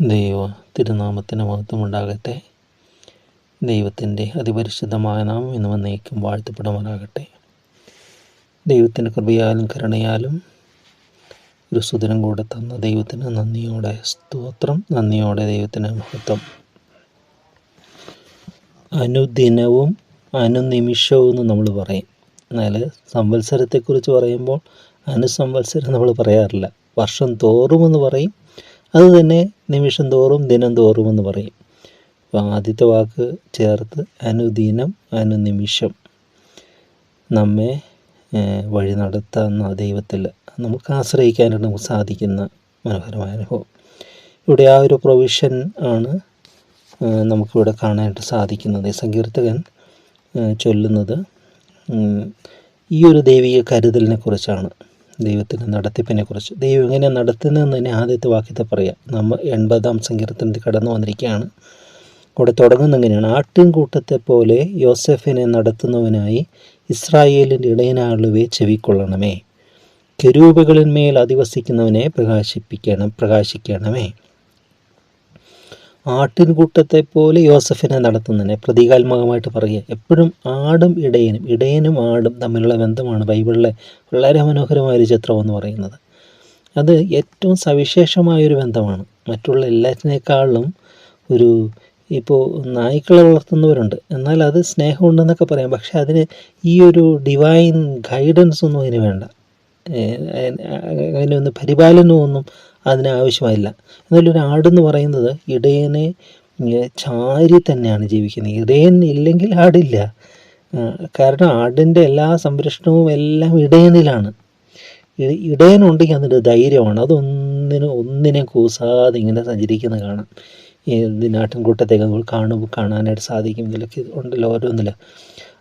ദൈവ തിരുനാമത്തിന് മഹത്വമുണ്ടാകട്ടെ. ദൈവത്തിന്റെ അതിപരിശുദ്ധമായ നാമം ഇന്ന് വന്നേക്കും വാഴ്ത്തപ്പെടുമാറാകട്ടെ. ദൈവത്തിന്റെ കൃപയാലും കരുണയാലും ഒരു സുദിനം കൂടെ തന്ന ദൈവത്തിന് നന്ദിയോടെ സ്തോത്രം നന്ദിയോടെ ദൈവത്തിന് മഹത്വം. അനുദിനവും അനുനിമിഷവും എന്ന് നമ്മൾ പറയും. എന്നാൽ സംവത്സരത്തെക്കുറിച്ച് പറയുമ്പോൾ അനുസംവത്സരം നമ്മൾ പറയാറില്ല. വർഷം തോറുമെന്ന് പറയും. അത് തന്നെ നിമിഷം തോറും ദിനം തോറും എന്ന് പറയും. അപ്പോൾ ആദ്യത്തെ വാക്ക് ചേർത്ത് അനുദിനം അനുനിമിഷം. നമ്മെ വഴി നടത്തുന്ന ദൈവത്തിൽ നമുക്ക് ആശ്രയിക്കാനായിട്ട് നമുക്ക് സാധിക്കുന്ന മനോഹരമായ അനുഭവം. ഇവിടെ ആ ഒരു പ്രൊവിഷൻ ആണ് നമുക്കിവിടെ കാണാനായിട്ട് സാധിക്കുന്നത്. സങ്കീർത്തകൻ ചൊല്ലുന്നത് ഈ ഒരു ദൈവിക കരുതലിനെ കുറിച്ചാണ്. ദൈവത്തിന്റെ നടത്തിപ്പിനെ കുറിച്ച് ദൈവം എങ്ങനെ നടത്തുന്നതെന്ന് തന്നെ ആദ്യത്തെ വാക്യത്തെ പറയാം. നമ്മൾ എൺപതാം സങ്കീർത്തനത്തിൽ കടന്നു വന്നിരിക്കുകയാണ്. അവിടെ തുടങ്ങുന്ന എങ്ങനെയാണ്? ആട്ടിൻകൂട്ടത്തെ പോലെ യോസഫിനെ നടത്തുന്നവനായി ഇസ്രായേലിന്റെ ഇടയനാളുവെ ചെവിക്കൊള്ളണമേ. കെരൂപകളിന്മേൽ അധിവസിക്കുന്നവനെ പ്രകാശിപ്പിക്കണം പ്രകാശിക്കണമേ. ആട്ടിൻകൂട്ടത്തെ പോലെ യോസഫിനെ നടത്തുന്നതിനെ പ്രതീകാത്മകമായിട്ട് പറയുക. എപ്പോഴും ആടും ഇടയനും ഇടയനും ആടും തമ്മിലുള്ള ബന്ധമാണ് ബൈബിളിലെ വളരെ മനോഹരമായൊരു ചിത്രം എന്ന് പറയുന്നത്. അത് ഏറ്റവും സവിശേഷമായൊരു ബന്ധമാണ്. മറ്റുള്ള എല്ലാറ്റിനേക്കാളും ഒരു ഇപ്പോൾ നായ്ക്കളെ വളർത്തുന്നവരുണ്ട്. എന്നാൽ അത് സ്നേഹമുണ്ടെന്നൊക്കെ പറയാം. പക്ഷേ അതിന് ഈ ഒരു ഡിവൈൻ ഗൈഡൻസ് ഒന്നും അതിന് വേണ്ട. അതിനൊന്ന് പരിപാലനമൊന്നും അതിന് എന്നാലും ഒരു ആടെന്ന് പറയുന്നത് ഇടയനെ ചാരി തന്നെയാണ് ജീവിക്കുന്നത്. ഇടയൻ ഇല്ലെങ്കിൽ ആടില്ല. കാരണം ആടിന്റെ എല്ലാ സംരക്ഷണവും എല്ലാം ഇടയനിലാണ്. ഇടയനുണ്ടെങ്കിൽ അതിന്റെ ധൈര്യമാണ്. അതൊന്നിനും ഒന്നിനെ കൂസാതെ ഇങ്ങനെ സഞ്ചരിക്കുന്ന കാണാം. ഈ നാട്ടിൻകൂട്ടത്തേക്ക് നമ്മൾ കാണും കാണാനായിട്ട് സാധിക്കും. ഇതിലൊക്കെ ഉണ്ടല്ലോ ഓരോന്നില്ല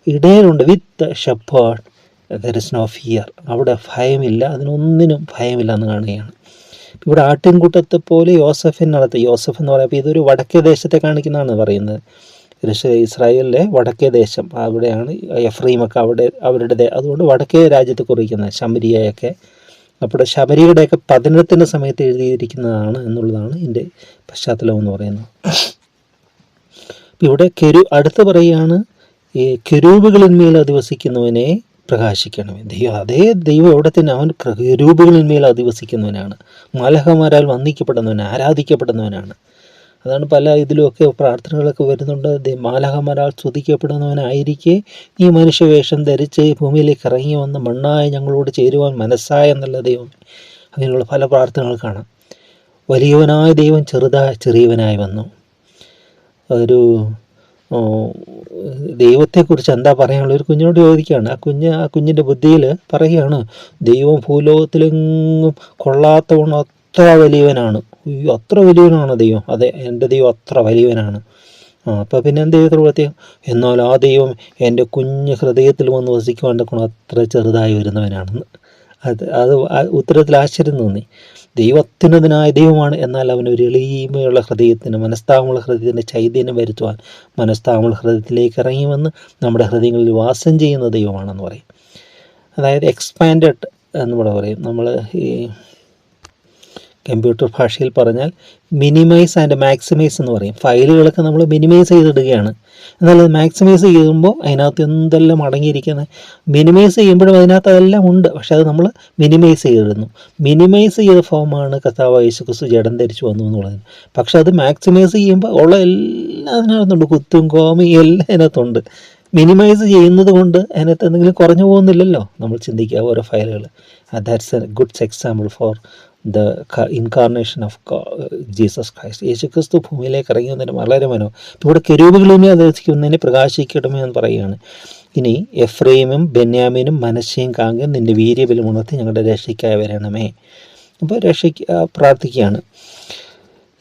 ഇടയനുണ്ട്. With shepherd there is no fear അവിടെ ഭയമില്ല. അതിനൊന്നിനും ഭയമില്ല എന്ന് കാണുകയാണ്. ഇവിടെ ആട്ടിൻകൂട്ടത്തെ പോലെ യോസഫിൻ നടത്തി യോസഫ് എന്ന് പറയുമ്പോൾ ഇതൊരു വടക്കേ ദേശത്തെ കാണിക്കുന്നതാണ് പറയുന്നത്. ഇസ്ര- ഇസ്രായേലിലെ വടക്കേ ദേശം. അവിടെയാണ് എഫ്രീമൊക്കെ അവിടെ അവരുടെ അതുകൊണ്ട് വടക്കേ രാജ്യത്തെ കുറിക്കുന്നത് ശമരിയയൊക്കെ. അപ്പോൾ ശബരിയുടെയൊക്കെ പതനത്തിന്റെ സമയത്ത് എഴുതിയിരിക്കുന്നതാണ് എന്നുള്ളതാണ് ഇതിന്റെ പശ്ചാത്തലം എന്ന് പറയുന്നത്. ഇവിടെ കെരു അടുത്ത് പറയുകയാണ് ഈ കെരൂബുകളിന്മേൽ അധിവസിക്കുന്നവനെ പ്രകാശിക്കണമേ. ദൈവം അതേ ദൈവം എവിടെ തന്നെ അവൻ രൂപങ്ങളിന്മേൽ അധിവസിക്കുന്നവനാണ്. മാലഹമാരാൽ വന്ദിക്കപ്പെടുന്നവൻ ആരാധിക്കപ്പെടുന്നവനാണ്. അതാണ് പല ഇതിലുമൊക്കെ പ്രാർത്ഥനകളൊക്കെ വരുന്നുണ്ട്. മാലാഹമാരാൽ സ്തുതിക്കപ്പെടുന്നവനായിരിക്കെ. ഈ മനുഷ്യവേഷം ധരിച്ച് ഭൂമിയിലേക്ക് ഇറങ്ങി വന്ന് മണ്ണായി ഞങ്ങളോട് ചേരുവാൻ മനസ്സായ എന്നുള്ള ദൈവം. അങ്ങനെയുള്ള പല പ്രാർത്ഥനകൾ കാണാം. വലിയവനായ ദൈവം ചെറുതായ ചെറിയവനായി വന്നു. ഒരു ദൈവത്തെക്കുറിച്ച് എന്താ പറയാനുള്ള ഒരു കുഞ്ഞിനോട് ചോദിക്കുകയാണ്. ആ കുഞ്ഞ് ആ കുഞ്ഞിന്റെ ബുദ്ധിയിൽ പറയുകയാണ് ദൈവം ഭൂലോകത്തിലെങ്ങും കൊള്ളാത്തവണ്ണം അത്ര വലിയവനാണ്. അയ്യോ അത്ര വലിയവനാണ് ദൈവം? അതെ എന്റെ ദൈവം അത്ര വലിയവനാണ്. ആ അപ്പോൾ പിന്നെ എന്ത് ചെയ്തു പ്രത്യേകം എന്നാൽ ആ ദൈവം എന്റെ കുഞ്ഞ് ഹൃദയത്തിൽ വന്ന് വസിക്കുവാന്റെ ഗുണം അത്ര ചെറുതായി വരുന്നവനാണെന്ന്. അത് അത് ഉത്തരത്തിൽ ആശ്ചര്യം തോന്നി. ദൈവത്തിനതിനായ ദൈവമാണ് എന്നാൽ അവന് ഒരു എളിമയുള്ള ഹൃദയത്തിന് മനസ്താമുള്ള ഹൃദയത്തിന്റെ ചൈതന്യം വരുത്തുവാൻ മനസ്താമുള്ള ഹൃദയത്തിലേക്ക് ഇറങ്ങിവന്ന് നമ്മുടെ ഹൃദയങ്ങളിൽ വാസം ചെയ്യുന്ന ദൈവമാണെന്ന് പറയും. അതായത് എക്സ്പാൻഡഡ് എന്നിവിടെ പറയും. നമ്മൾ ഈ കമ്പ്യൂട്ടർ ഭാഷയിൽ പറഞ്ഞാൽ മിനിമൈസ് ആൻഡ് മാക്സിമൈസ് എന്ന് പറയും. ഫയലുകളൊക്കെ നമ്മൾ മിനിമൈസ് ചെയ്തിടുകയാണ്. എന്നാൽ അത് മാക്സിമൈസ് ചെയ്യുമ്പോൾ അതിനകത്ത് എന്തെല്ലാം അടങ്ങിയിരിക്കുന്നത് മിനിമൈസ് ചെയ്യുമ്പോഴും അതിനകത്ത് അതെല്ലാം ഉണ്ട്. പക്ഷെ അത് നമ്മൾ മിനിമൈസ് ചെയ്തിടുന്നു. മിനിമൈസ് ചെയ്ത ഫോമാണ് കഥാവ് യേശു ക്രിസ്തു ജഡം ധരിച്ചു വന്നു എന്നുള്ളത് പക്ഷെ അത് മാക്സിമൈസ് ചെയ്യുമ്പോൾ ഉള്ള എല്ലാം അതിനകത്തുണ്ട്. കുത്തും കോമയും എല്ലാം അതിനകത്തുണ്ട്. മിനിമൈസ് ചെയ്യുന്നത് കൊണ്ട് അതിനകത്ത് എന്തെങ്കിലും കുറഞ്ഞു പോകുന്നില്ലല്ലോ നമ്മൾ ചിന്തിക്കുക ഓരോ ഫയലുകൾ. That's a goods example for the incarnation of Jesus Christ യേശുക്രിസ്തു ഭൂമിയിലേക്ക് ഇറങ്ങി വന്നതിന് വളരെ മനോ ഇവിടെ കെരൂപുകളുമേ അധിവസിക്കുന്നതിനെ പ്രകാശിക്കണമേ എന്ന് പറയുകയാണ്. ഇനി എഫ്രൈമും ബെന്യാമിനും മനശ്ശയും കാങ്കും നിന്റെ വീര്യബലം ഉണർത്തി ഞങ്ങളുടെ രക്ഷയ്ക്കായി വരണമേ. അപ്പോൾ രക്ഷയ്ക്ക് പ്രാർത്ഥിക്കുകയാണ്.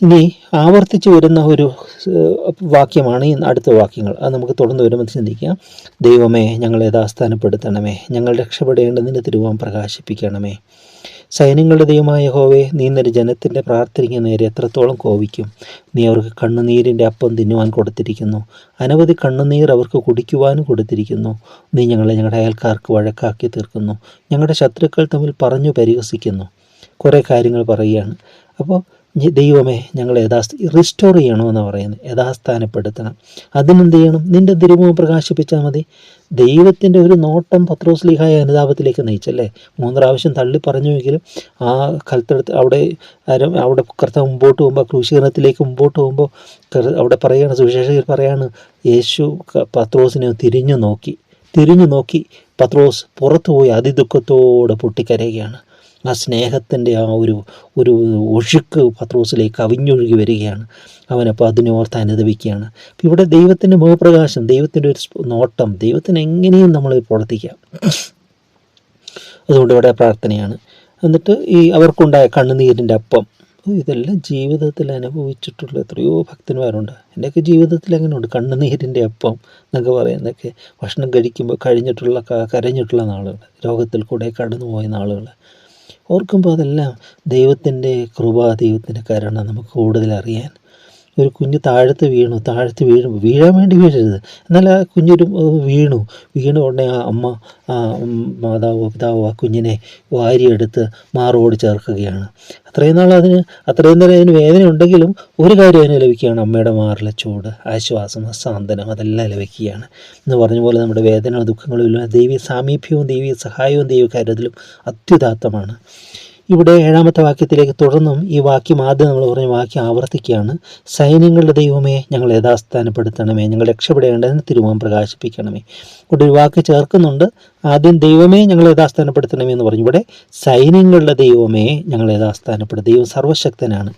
ഇനി ആവർത്തിച്ച് വരുന്ന ഒരു വാക്യമാണ് ഈ അടുത്ത വാക്യങ്ങൾ. അത് നമുക്ക് തുടർന്ന് വരുമ്പോൾ ചിന്തിക്കാം. ദൈവമേ ഞങ്ങളെ ദാസ്ഥാനപ്പെടുത്തണമേ ഞങ്ങൾ രക്ഷപ്പെടേണ്ടതിന്റെ തിരുവാൻ പ്രകാശിപ്പിക്കണമേ. സൈന്യങ്ങളുടെ ദൈവമായ ഹോവേ നീ നിന്റെ ജനത്തിന്റെ പ്രാർത്ഥനയ്ക്ക് നേരെ എത്രത്തോളം കോപിക്കും. നീ അവർക്ക് കണ്ണുനീരിന്റെ അപ്പം തിന്നുവാൻ കൊടുത്തിരിക്കുന്നു. അനവധി കണ്ണുനീർ അവർക്ക് കുടിക്കുവാനും കൊടുത്തിരിക്കുന്നു. നീ ഞങ്ങളെ ഞങ്ങളുടെ അയൽക്കാർക്ക് വഴക്കാക്കി തീർക്കുന്നു. ഞങ്ങളുടെ ശത്രുക്കൾ തമ്മിൽ പറഞ്ഞു പരിഹസിക്കുന്നു. കുറേ കാര്യങ്ങൾ പറയുകയാണ്. അപ്പോൾ ദൈവമേ ഞങ്ങളെ യഥാസ്ഥ റിസ്റ്റോർ ചെയ്യണമെന്ന് പറയുന്നത് യഥാസ്ഥാനപ്പെടുത്തണം. അതിനെന്ത് ചെയ്യണം? നിന്റെ തിരുമുഖം പ്രകാശിപ്പിച്ചാൽ മതി. ദൈവത്തിന്റെ ഒരു നോട്ടം പത്രോസ്ലിഹായ അനുതാപത്തിലേക്ക് നയിച്ചല്ലേ? മൂന്ന് പ്രാവശ്യം തള്ളി പറഞ്ഞുവെങ്കിലും ആ കൽത്തെടുത്ത് അവിടെ അവിടെ കർത്താവ് മുമ്പോട്ട് പോകുമ്പോൾ ക്രൂശീകരണത്തിലേക്ക് മുമ്പോട്ട് പോകുമ്പോൾ അവിടെ പറയുകയാണ് സുവിശേഷകർ പറയാണ് യേശു പത്രോസിനെ തിരിഞ്ഞു നോക്കി. തിരിഞ്ഞു നോക്കി പത്രോസ് പുറത്തുപോയി അതിദുഃഖത്തോടെ പൊട്ടിക്കരയുകയാണ്. ആ സ്നേഹത്തിന്റെ ആ ഒരു ഒരു ഒഴുക്ക് പത്രോസിലേക്ക് കവിഞ്ഞൊഴുകി വരികയാണ്. അവനപ്പോൾ അതിനോർത്ത് അനുദവിക്കുകയാണ് അപ്പോൾ ഇവിടെ ദൈവത്തിന്റെ മുഖപ്രകാശം ദൈവത്തിന്റെ ഒരു നോട്ടം ദൈവത്തിന് എങ്ങനെയും നമ്മൾ പ്രവർത്തിക്കാം. അതുകൊണ്ട് ഇവിടെ പ്രാർത്ഥനയാണ്. എന്നിട്ട് ഈ അവർക്കുണ്ടായ കണ്ണുനീരിന്റെ അപ്പം ഇതെല്ലാം ജീവിതത്തിൽ അനുഭവിച്ചിട്ടുള്ള എത്രയോ ഭക്തന്മാരുണ്ട്. എന്റെയൊക്കെ ജീവിതത്തിൽ എങ്ങനെയുണ്ട്? കണ്ണുനീരിന്റെ അപ്പം എന്നൊക്കെ പറയുന്നതൊക്കെ ഭക്ഷണം കഴിക്കുമ്പോൾ കഴിഞ്ഞിട്ടുള്ള കരഞ്ഞിട്ടുള്ള നാളുകൾ രോഗത്തിൽ കൂടെ കടന്നുപോയ നാളുകൾ. ഓർക്കുമ്പോൾ അതെല്ലാം ദൈവത്തിന്റെ കൃപ ദൈവത്തിന്റെ കരുണ നമുക്ക് കൂടുതൽ അറിയാൻ ഒരു കുഞ്ഞ് താഴത്ത് വീണു താഴത്ത് വീഴും വീഴാൻ വേണ്ടി വീഴരുത്. എന്നാൽ ആ കുഞ്ഞൊരു വീണു. വീണു ഉടനെ ആ അമ്മ മാതാവോ പിതാവോ ആ കുഞ്ഞിനെ വാരിയെടുത്ത് മാറോട് ചേർക്കുകയാണ്. അത്രയും നാൾ അതിന് അത്രയും നേരം അതിന് വേദന ഉണ്ടെങ്കിലും ഒരു കാര്യം അതിന് ലഭിക്കുകയാണ്. അമ്മയുടെ മാറിലെ ചൂട് ആശ്വാസം സാന്ത്വനം അതെല്ലാം ലഭിക്കുകയാണ്. എന്ന് പറഞ്ഞ പോലെ നമ്മുടെ വേദനകളും ദുഃഖങ്ങളും ദൈവീയ സാമീപ്യവും ദൈവീയ സഹായവും ദൈവ കരുതലും അത്യുദാത്തമാണ്. ഇവിടെ ഏഴാമത്തെ വാക്യത്തിലേക്ക് തുടർന്നും ഈ വാക്യം ആദ്യം നമ്മൾ പറഞ്ഞ വാക്യം ആവർത്തിക്കുകയാണ്. സൈന്യങ്ങളുടെ ദൈവമേ ഞങ്ങൾ യഥാസ്ഥാനപ്പെടുത്തണമേ. ഞങ്ങൾ രക്ഷപ്പെടേണ്ടതിന് തിരുമുഖം പ്രകാശിപ്പിക്കണമേ. ഇവിടെ ഒരു വാക്ക് ചേർക്കുന്നുണ്ട്. ആദ്യം ദൈവമേ ഞങ്ങൾ യഥാസ്ഥാനപ്പെടുത്തണമേ എന്ന് പറഞ്ഞു. ഇവിടെ സൈന്യങ്ങളുടെ ദൈവമേ ഞങ്ങൾ യഥാസ്ഥാനപ്പെടും ദൈവം സർവശക്തനാണ്.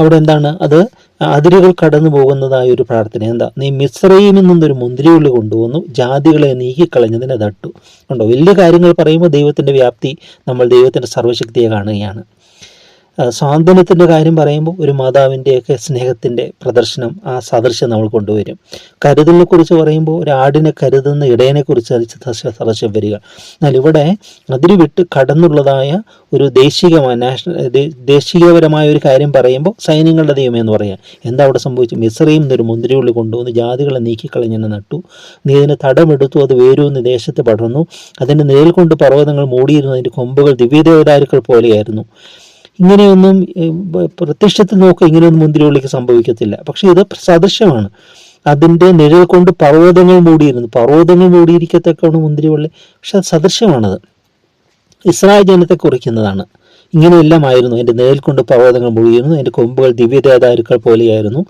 അവിടെ എന്താണ്? അത് അതിരുകൾ കടന്നു പോകുന്നതായ ഒരു പ്രാർത്ഥന. എന്താ? നീ മിശ്രയിൽ നിന്നൊരു മുന്തിരിയുള്ളി കൊണ്ടുവന്നു ജാതികളെ നീക്കിക്കളഞ്ഞതിനെ തട്ടു. ഉണ്ടോ വലിയ കാര്യങ്ങൾ പറയുമ്പോൾ ദൈവത്തിന്റെ വ്യാപ്തി നമ്മൾ ദൈവത്തിന്റെ സർവശക്തിയെ കാണുകയാണ്. സ്വാതന്ത്ര്യത്തിന്റെ കാര്യം പറയുമ്പോൾ ഒരു മാതാവിന്റെയൊക്കെ സ്നേഹത്തിന്റെ പ്രദർശനം ആ സദൃശ്യം നമ്മൾ കൊണ്ടുവരും. കരുതലിനെ കുറിച്ച് പറയുമ്പോൾ ഒരു ആടിനെ കരുതുന്ന ഇടയനെക്കുറിച്ച് സദൃശ്യം വരിക. എന്നാൽ ഇവിടെ അതിര് വിട്ട് കടന്നുള്ളതായ ഒരു ദേശീയമായ നാഷണൽ ദേശീയപരമായ ഒരു കാര്യം പറയുമ്പോൾ സൈന്യങ്ങളുടെ ദൈവം എന്ന് പറയാം. എന്താ അവിടെ സംഭവിച്ചു മിസ്രയും എന്നൊരു മുന്തിരിയുള്ളി കൊണ്ടുവന്ന് ജാതികളെ നീക്കിക്കളഞ്ഞെന്ന് നട്ടു. നീ ഇതിനെ തടമെടുത്തു അത് വേരൂന്ന് ദേശത്ത് പടർന്നു. അതിന്റെ നേരിൽ കൊണ്ട് പർവതങ്ങൾ മൂടിയിരുന്നു അതിന്റെ കൊമ്പുകൾ ദിവ്യദേവതാരുക്കൾ പോലെയായിരുന്നു. ഇങ്ങനെയൊന്നും പ്രത്യക്ഷത്തിൽ നോക്കുക ഇങ്ങനെയൊന്നും മുന്തിരിവള്ളിക്ക് സംഭവിക്കത്തില്ല. പക്ഷെ ഇത് സദൃശ്യമാണ് അതിന്റെ നിഴൽ കൊണ്ട് പർവതങ്ങൾ മൂടിയിരുന്നു. പർവതങ്ങൾ മൂടിയിരിക്കത്തക്കാണ് മുന്തിരിവള്ളി. പക്ഷെ അത് സദൃശ്യമാണത് ഇസ്രായേൽ ജനത്തെ കുറിക്കുന്നതാണ്. ഇങ്ങനെയെല്ലാമായിരുന്നു എന്റെ നിഴൽ കൊണ്ട് പർവതങ്ങൾ മൂടിയിരുന്നു. എന്റെ കൊമ്പുകൾ ദിവ്യദേതാരുക്കൾ പോലെയായിരുന്നു.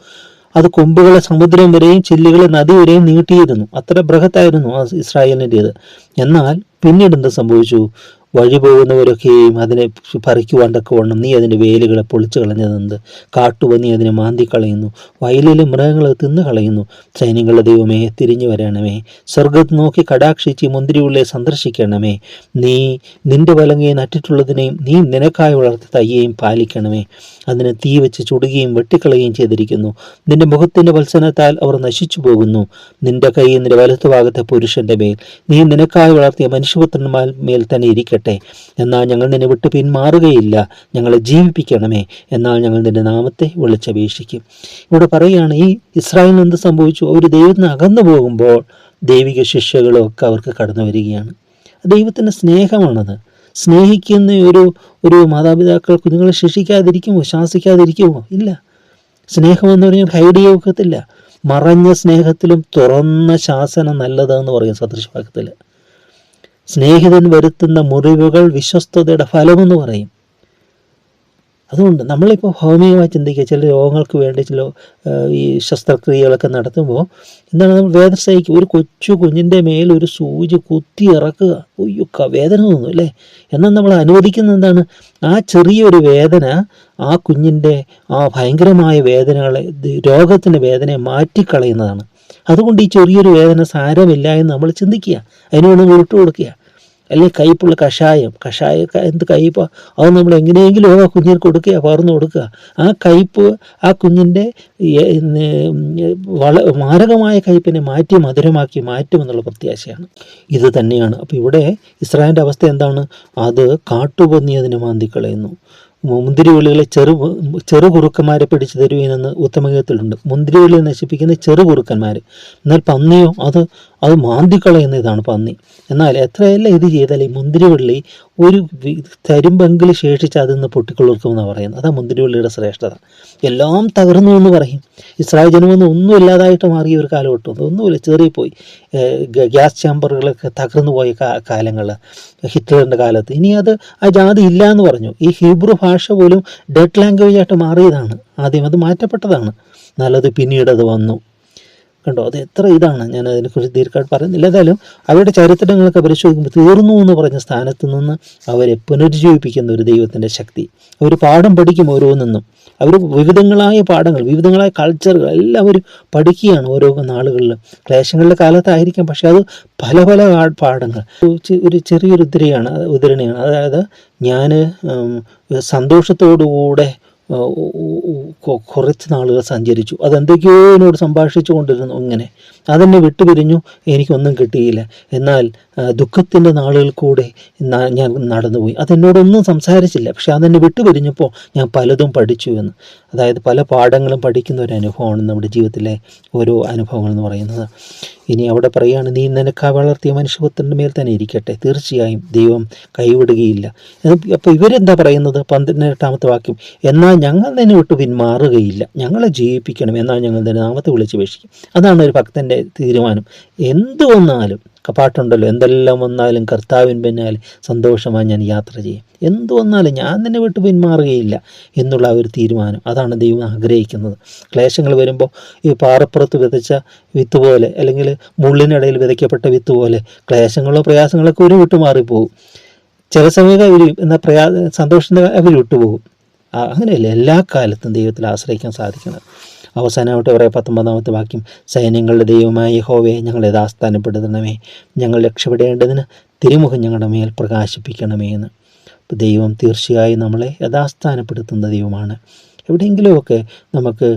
അത് കൊമ്പുകളെ സമുദ്രം വരെയും ചില്ലുകളെ നദി വരെയും നീട്ടിയിരുന്നു. അത്ര ബൃഹത്തായിരുന്നു ആ ഇസ്രായേലിന്റേത്. എന്നാൽ പിന്നീട് എന്ത് സംഭവിച്ചു? വഴി പോകുന്നവരൊക്കെയും അതിനെ പറിക്കുവാൻ തക്കവണ്ണം നീ അതിന്റെ വേലുകളെ പൊളിച്ചു കളഞ്ഞതെന്ത് കാട്ടുപന്നി അതിനെ മാന്തി കളയുന്നു. വയലിലെ മൃഗങ്ങളെ തിന്നു കളയുന്നു. സൈന്യങ്ങളുടെ ദൈവമേ തിരിഞ്ഞു വരണമേ. സ്വർഗത്ത് നോക്കി കടാക്ഷിച്ച് മുന്തിരിയുള്ളെ സന്ദർശിക്കണമേ. നീ നിന്റെ വലങ്ങയെ നട്ടിട്ടുള്ളതിനെയും നീ നിനക്കായി വളർത്തി തയ്യേയും പാലിക്കണമേ. അതിനെ തീ വെച്ച് ചുടുകയും വെട്ടിക്കളയുകയും ചെയ്തിരിക്കുന്നു. നിന്റെ മുഖത്തിന്റെ വത്സനത്താൽ അവർ നശിച്ചു പോകുന്നു നിന്റെ കൈ നിന്റെ വലത്തുഭാഗത്തെ പുരുഷന്റെ മേൽ. നീ നിനക്കായി വളർത്തിയ മനുഷ്യപുത്രന്മാർ മേൽ തന്നെ ഇരിക്കട്ടെ എന്നാൽ ഞങ്ങൾ നിന്നെ വിട്ട് പിന്മാറുകയില്ല. ഞങ്ങളെ ജീവിപ്പിക്കണമേ. എന്നാൽ ഞങ്ങൾ നിന്റെ നാമത്തെ വിളിച്ചപേക്ഷിക്കും. ഇവിടെ പറയുകയാണ് ഈ ഇസ്രായേലിന് എന്ത് സംഭവിച്ചു? അവർ ദൈവത്തിന് അകന്നു പോകുമ്പോൾ ദൈവിക ശിക്ഷകളും ഒക്കെ അവർക്ക് കടന്നു വരികയാണ്. ദൈവത്തിന്റെ സ്നേഹമാണത്. സ്നേഹിക്കുന്ന ഒരു ഒരു മാതാപിതാക്കൾ കുഞ്ഞുങ്ങളെ ശിക്ഷിക്കാതിരിക്കുമോ? ശാസിക്കാതിരിക്കുമോ? ഇല്ല. സ്നേഹമെന്ന് പറഞ്ഞാൽ ഹൈഡ് ചെയ്യത്തില്ല മറഞ്ഞ സ്നേഹത്തിലും തുറന്ന ശാസനം നല്ലതെന്ന് പറയും സദൃശവാക്യത്തിൽ സ്നേഹിതൻ വരുത്തുന്ന മുറിവുകൾ വിശ്വസ്തതയുടെ ഫലമെന്ന് പറയും. അതുകൊണ്ട് നമ്മളിപ്പോൾ ഭൗമികമായി ചിന്തിക്കുക ചില രോഗങ്ങൾക്ക് വേണ്ടി ചില ഈ ശസ്ത്രക്രിയകളൊക്കെ നടത്തുമ്പോൾ എന്താണ് നമ്മൾ വേദന സഹിക്കുക? ഒരു കൊച്ചു കുഞ്ഞിന്റെ മേൽ ഒരു സൂചി കുത്തി ഇറക്കുക. അയ്യോ ക- വേദന തോന്നും അല്ലേ? എന്നാൽ നമ്മൾ അനുവദിക്കുന്ന എന്താണ്? ആ ചെറിയൊരു വേദന ആ കുഞ്ഞിന്റെ ആ ഭയങ്കരമായ വേദനകളെ രോഗത്തിന്റെ വേദനയെ മാറ്റിക്കളയുന്നതാണ്. അതുകൊണ്ട് ഈ ചെറിയൊരു വേദന സാരമില്ല എന്ന് നമ്മൾ ചിന്തിക്കുക. അതിനോട് വിട്ടുകൊടുക്കുക വിട്ടു കൊടുക്കുക അല്ലെങ്കിൽ കയ്പുള്ള കഷായം കഷായം എന്ത് കയ്പ അത് നമ്മൾ എങ്ങനെയെങ്കിലും ആ കുഞ്ഞിന് കൊടുക്കുക പകർന്നു കൊടുക്കുക. ആ കയ്പ് ആ കുഞ്ഞിന്റെ വള മാരകമായ കയ്പിനെ മാറ്റി മധുരമാക്കി മാറ്റുമെന്നുള്ള പ്രത്യാശയാണ്. ഇത് തന്നെയാണ്. അപ്പോൾ ഇവിടെ ഇസ്രായേലിന്റെ അവസ്ഥ എന്താണ്? അത് കാട്ടുപൊന്നിയതിനെ മാന്തിക്കളയുന്നു മുന്തിരിവള്ളികളെ ചെറു ചെറു കുറുക്കന്മാരെ പിടിച്ചു തരുവീനെന്ന് ഉത്തമഗീതത്തിലുണ്ട്. മുന്തിരിവള്ളി നശിപ്പിക്കുന്ന ചെറു കുറുക്കന്മാർ എന്നാൽ പന്നിയോ അത് അത് മാന്തിക്കളയുന്ന ഇതാണ് പന്നി. എന്നാൽ എത്രയല്ല ഇത് ചെയ്താൽ ഈ മുന്തിരിവള്ളി ഒരു തരുമ്പെങ്കിൽ ശേഷിച്ച് അതിൽ നിന്ന് പൊട്ടിക്കൊള്ളിക്കുമെന്നാണ് പറയുന്നത്. അതാ മുന്തിരിവള്ളിയുടെ ശ്രേഷ്ഠത. എല്ലാം തകർന്നു എന്ന് പറയും. ഇസ്രായേൽ ജനമൊന്നും ഒന്നും ഇല്ലാതായിട്ട് മാറിയ ഒരു കാലഘട്ടം. ഒന്നുമില്ല ചെറിയപ്പോയി. ഗ്യാസ് ചേമ്പറുകളൊക്കെ തകർന്നു പോയ കാലങ്ങൾ ഹിറ്റ്ലറിന്റെ കാലത്ത്. ഇനി അത് ആ ജാതി ഇല്ല എന്ന് പറഞ്ഞു. ഈ ഹീബ്രു ഭാഷ പോലും ഡെഡ് ലാംഗ്വേജ് ആയിട്ട് മാറിയതാണ്. ആദ്യം അത് മാറ്റപ്പെട്ടതാണ്. നല്ലത് പിന്നീട് അത് വന്നു. കണ്ടോ? അത് എത്ര ഇതാണ്? ഞാൻ അതിനെക്കുറിച്ച് ദീർഘമായിട്ട് പറയുന്നില്ല. എന്തായാലും അവരുടെ ചരിത്രങ്ങളൊക്കെ പരിശോധിക്കുമ്പോൾ തീർന്നു എന്ന് പറഞ്ഞ സ്ഥാനത്ത് നിന്ന് അവരെ പുനരുജ്ജീവിപ്പിക്കുന്ന ഒരു ദൈവത്തിന്റെ ശക്തി. അവർ പാഠം പഠിക്കും ഓരോന്നും അവർ വിവിധങ്ങളായ പാഠങ്ങൾ വിവിധങ്ങളായ കൾച്ചറുകൾ എല്ലാം എല്ലാവരും പഠിക്കുകയാണ് ഓരോ നാളുകളിലും. ക്ലേശങ്ങളുടെ കാലത്തായിരിക്കാം പക്ഷെ അത് പല പല പാഠങ്ങൾ. ഒരു ചെറിയൊരു ഉദ്ധരയാണ് ഉദ്ധരണിയാണ്. അതായത് ഞാൻ സന്തോഷത്തോടുകൂടെ കുറച്ച് നാളുകൾ സഞ്ചരിച്ചു. അതെന്തൊക്കെയോ എന്നോട് സംഭാഷിച്ചു കൊണ്ടിരുന്നു ഇങ്ങനെ. അതെന്നെ വിട്ടുപിരിഞ്ഞു. എനിക്കൊന്നും കിട്ടിയില്ല. എന്നാൽ ദുഃഖത്തിന്റെ നാളുകൾ കൂടെ ഞാൻ നടന്നുപോയി. അതെന്നോടൊന്നും സംസാരിച്ചില്ല. പക്ഷെ അതെന്നെ വിട്ടുപിരിഞ്ഞപ്പോൾ ഞാൻ പലതും പഠിച്ചു എന്ന്. അതായത് പല പാഠങ്ങളും പഠിക്കുന്ന ഒരു അനുഭവമാണ് നമ്മുടെ ജീവിതത്തിലെ ഓരോ അനുഭവങ്ങൾ എന്ന് പറയുന്നത്. ഇനി അവിടെ പറയുകയാണ് നീ നിനക്ക് വളർത്തിയ മനുഷ്യപുത്രന്റെ മേൽ തന്നെ ഇരിക്കട്ടെ. തീർച്ചയായും ദൈവം കൈവിടുകയില്ല. അപ്പോൾ ഇവരെന്താ പറയുന്നത്? പന്ത്രണ്ടാമത്തെ വാക്യം എന്നാൽ ഞങ്ങൾ തന്നെ വിട്ട് പിന്മാറുകയില്ല. ഞങ്ങളെ ജീവിപ്പിക്കണം. എന്നാൽ ഞങ്ങൾ തന്നെ നാമത്തെ വിളിച്ച് വിളിച്ചപേക്ഷിക്കും അതാണ് ഒരു ഭക്തന്റെ തീരുമാനം. എന്തു വന്നാലും പാട്ടുണ്ടല്ലോ എന്തെല്ലാം വന്നാലും കർത്താവിൻ പിന്നാലെ സന്തോഷമായി ഞാൻ യാത്ര ചെയ്യും. എന്ത് വന്നാലും ഞാൻ തന്നെ വിട്ട് പിന്മാറുകയില്ല എന്നുള്ള ഒരു തീരുമാനം അതാണ് ദൈവം ആഗ്രഹിക്കുന്നത്. ക്ലേശങ്ങൾ വരുമ്പോൾ ഈ പാറപ്പുറത്ത് വിതച്ച വിത്ത് പോലെ അല്ലെങ്കിൽ മുള്ളിനിടയിൽ വിതയ്ക്കപ്പെട്ട വിത്ത് പോലെ ക്ലേശങ്ങളോ പ്രയാസങ്ങളൊക്കെ ഒരു വിട്ട് മാറിപ്പോകും. ചില സമയത്ത് അവർ എന്നാൽ പ്രയാ സന്തോഷത്തിന്റെ അവർ വിട്ടുപോകും. അങ്ങനെയല്ല? എല്ലാ കാലത്തും ദൈവത്തിൽ ആശ്രയിക്കാൻ സാധിക്കണം. അവസാനമായിട്ട് പറയാം പത്തൊമ്പതാമത്തെ വാക്യം സൈന്യങ്ങളുടെ ദൈവമായ യഹോവയെ ഞങ്ങൾ യഥാസ്ഥാനപ്പെടുത്തണമേ ഞങ്ങൾ രക്ഷപ്പെടേണ്ടതിന് തിരുമുഖം ഞങ്ങളുടെ മേൽ പ്രകാശിപ്പിക്കണമേ എന്ന്. ദൈവം തീർച്ചയായും നമ്മളെ യഥാസ്ഥാനപ്പെടുത്തുന്ന ദൈവമാണ്. എവിടെയെങ്കിലുമൊക്കെ നമുക്ക്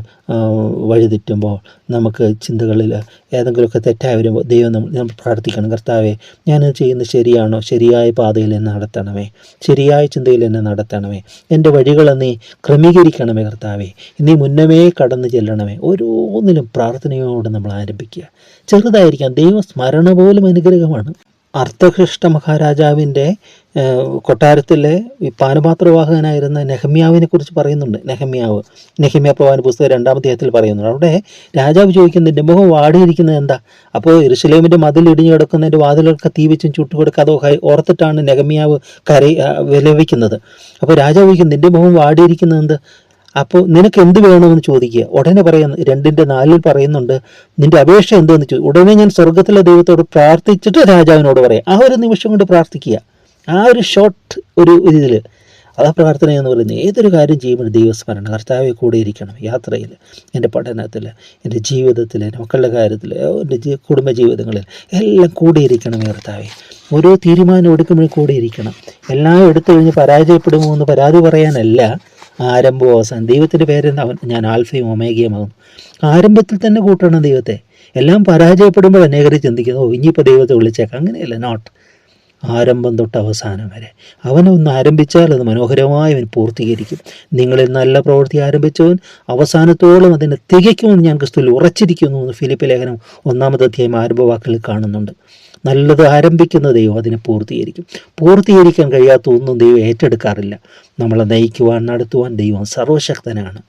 വഴിതെറ്റുമ്പോൾ നമുക്ക് ചിന്തകളിൽ ഏതെങ്കിലുമൊക്കെ തെറ്റായി വരുമ്പോൾ ദൈവം നമ്മൾ പ്രാർത്ഥിക്കണം. കർത്താവെ ഞാനത് ചെയ്യുന്നത് ശരിയാണോ? ശരിയായ പാതയിൽ എന്നെ നടത്തണമേ. ശരിയായ ചിന്തയിൽ എന്നെ നടത്തണമേ. എന്റെ വഴികളെ നീ ക്രമീകരിക്കണമേ കർത്താവെ. നീ മുന്നമേ കടന്നു ചെല്ലണമേ. ഓരോന്നിലും പ്രാർത്ഥനയോടെ നമ്മൾ ആരംഭിക്കുക. ചെറുതായിരിക്കാം. ദൈവ സ്മരണ പോലും അനുഗ്രഹമാണ്. അർത്ഥകൃഷ്ട മഹാരാജാവിന്റെ കൊട്ടാരത്തിലെ പാനപാത്രവാഹകനായിരുന്ന നെഹമ്യാവിനെ കുറിച്ച് പറയുന്നുണ്ട്. നെഹമ്യാവ് നെഹമ്യ പ്രവാൻ പുസ്തകം രണ്ടാം അധ്യായത്തിൽ പറയുന്നുണ്ട്. അവിടെ രാജാവ് ചോദിക്കുന്നത് നിന്റെ മുഖം വാടിയിരിക്കുന്നത് എന്താ? അപ്പോൾ ഇറുസലേമിന്റെ മതിൽ ഇടിഞ്ഞു കിടക്കുന്നതിന്റെ വാതിലൊക്കെ തീ വെച്ചും ചുട്ടുകൊടുക്കാതെ ഓർത്തിട്ടാണ് നെഹമ്യാവ് കര വിലപിക്കുന്നത്. അപ്പോൾ രാജാവ് ചോദിക്കും നിന്റെ മുഖം വാടിയിരിക്കുന്നത് എന്ത്? അപ്പോൾ നിനക്ക് എന്ത് വേണമെന്ന് ചോദിക്കുക. ഉടനെ പറയുന്നു രണ്ടിന്റെ നാലിൽ പറയുന്നുണ്ട് നിന്റെ അപേക്ഷ എന്തെന്ന് ചോദിച്ചു ഉടനെ ഞാൻ സ്വർഗത്തിലെ ദൈവത്തോട് പ്രാർത്ഥിച്ചിട്ട് രാജാവിനോട് പറയാം. ആ ഒരു നിമിഷം കൊണ്ട് പ്രാർത്ഥിക്കുക. ആ ഒരു ഷോർട്ട് ഒരു ഇതിൽ അതാ പ്രാർത്ഥന എന്ന് പറയുന്നത്. ഏതൊരു കാര്യം ചെയ്യുമ്പോൾ ദൈവസ്മരണ കർത്താവെ കൂടെ ഇരിക്കണം. യാത്രയിൽ എന്റെ പഠനത്തിൽ എന്റെ ജീവിതത്തിൽ എന്റെ മക്കളുടെ കാര്യത്തിൽ എന്റെ കുടുംബ ജീവിതങ്ങളിൽ എല്ലാം കൂടെ ഇരിക്കണം കർത്താവെ. ഓരോ തീരുമാനം എടുക്കുമ്പോഴും കൂടെ ഇരിക്കണം. എല്ലാം എടുത്തു കഴിഞ്ഞ് പരാജയപ്പെടുമോ എന്ന് പരാതി പറയാനല്ല. ആരംഭവും അവസാനം. ദൈവത്തിന്റെ പേരെന്ന് അവൻ ഞാൻ ആൽഫയും ഒമേഗിയുമാകുന്നു ആരംഭത്തിൽ തന്നെ കൂട്ടണം ദൈവത്തെ. എല്ലാം പരാജയപ്പെടുമ്പോൾ അനേകരെ ചിന്തിക്കുന്നു ഇനിയിപ്പോൾ ദൈവത്തെ വിളിച്ചേക്കാം. അങ്ങനെയല്ല നോട്ട് ആരംഭം തൊട്ട് അവസാനം വരെ. അവനൊന്ന് ആരംഭിച്ചാൽ അത് മനോഹരമായി അവൻ പൂർത്തീകരിക്കും. നിങ്ങളിൽ നല്ല പ്രവൃത്തി ആരംഭിച്ചവൻ അവസാനത്തോളം അതിനെ തികയ്ക്കുമെന്ന് ഞാൻ ക്രിസ്തുവിൽ ഉറച്ചിരിക്കുന്നു എന്ന് ഫിലിപ്പ് ലേഖനം ഒന്നാമത്തെ അധ്യായം ആരംഭവാക്കിൽ കാണുന്നുണ്ട്. നല്ലത് ആരംഭിക്കുന്ന ദൈവം അതിനെ പൂർത്തീകരിക്കും. പൂർത്തീകരിക്കാൻ കഴിയാത്ത ഒന്നും ദൈവം ഏറ്റെടുക്കാറില്ല. നമ്മളെ നയിക്കുവാൻ നടത്തുവാൻ ദൈവം സർവശക്തനാണ്.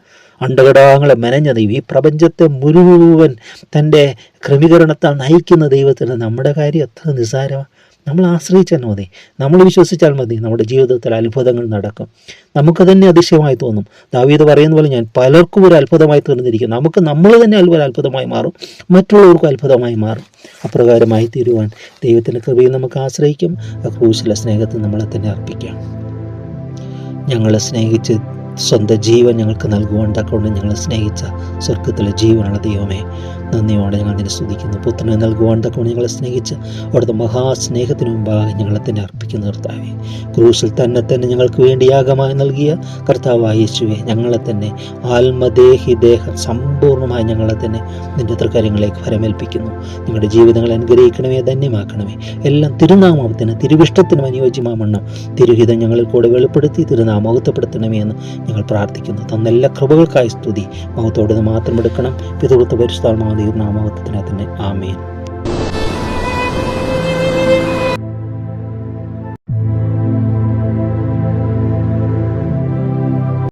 അണ്ടകടാങ്ങളെ മെനഞ്ഞ ദൈവം ഈ പ്രപഞ്ചത്തെ മുഴുവൻ തന്റെ ക്രമീകരണത്താൽ നയിക്കുന്ന ദൈവത്തിന് നമ്മുടെ കാര്യം എത്ര നിസ്സാരമാണ് നമ്മൾ ആശ്രയിച്ചാൽ മതി. നമ്മൾ വിശ്വസിച്ചാൽ മതി നമ്മുടെ ജീവിതത്തിൽ അത്ഭുതങ്ങൾ നടക്കും. നമുക്ക് തന്നെ അതിശയമായി തോന്നും. ദാവീദ് പറയുന്ന പോലെ ഞാൻ പലർക്കും ഒരു അത്ഭുതമായി തീർന്നിരിക്കും. നമുക്ക് നമ്മൾ തന്നെ ഒരു അത്ഭുതമായി മാറും. മറ്റുള്ളവർക്കും അത്ഭുതമായി മാറും. അപ്രകാരമായി തീരുവാൻ ദൈവത്തിന്റെ കൃപയിൽ നമുക്ക് ആശ്രയിക്കും. ആ ക്രൂശിലെ സ്നേഹത്തിൽ നമ്മളെ തന്നെ അർപ്പിക്കാം. ഞങ്ങളെ സ്നേഹിച്ച് സ്വന്തം ജീവൻ ഞങ്ങൾക്ക് നൽകുവാൻ തക്കൊണ്ട് ഞങ്ങളെ സ്നേഹിച്ച സ്വർഗത്തിലെ ജീവനുള്ള ദൈവമേ നന്ദിയോടെ ഞങ്ങൾ നിന്നെ സ്തുതിക്കുന്നു. പുത്രനെ നൽകുവാൻ തക്കൊണ്ട് ഞങ്ങളെ സ്നേഹിച്ച് അവിടുത്തെ മഹാസ്നേഹത്തിന് മുമ്പായി ഞങ്ങളെ തന്നെ അർപ്പിക്കുന്നു കർത്താവെ. ക്രൂസിൽ തന്നെ തന്നെ ഞങ്ങൾക്ക് വേണ്ടി യാഗമായി നൽകിയ കർത്താവായ യേശുവെ ഞങ്ങളെ തന്നെ ആത്മദേഹി ദേഹം സമ്പൂർണമായി ഞങ്ങളെ തന്നെ നിന്റെ തൃക്കാര്യങ്ങളിലേക്ക് ഫലമേൽപ്പിക്കുന്നു നിങ്ങളുടെ ജീവിതങ്ങൾ അനുഗ്രഹിക്കണമേ ധന്യമാക്കണമേ. എല്ലാം തിരുനാമത്തിന് തിരുവിഷ്ടത്തിനും അനുയോജ്യമാമണ്ണം തിരുഹിതം ഞങ്ങളിൽ കൂടെ വെളിപ്പെടുത്തി തിരുനാമോഹത്തപ്പെടുത്തണമേ എന്ന് ഞങ്ങൾ പ്രാർത്ഥിക്കുന്നു. തന്ന എല്ലാ കൃപകൾക്കായി സ്തുതി. മഹത്തോട് മാത്രം എടുക്കണം. പിതൃത്വ പരിശുദ്ധാത്മാവ് നാമഹത്വത്തിനെ തന്നെ. ആമേൻ.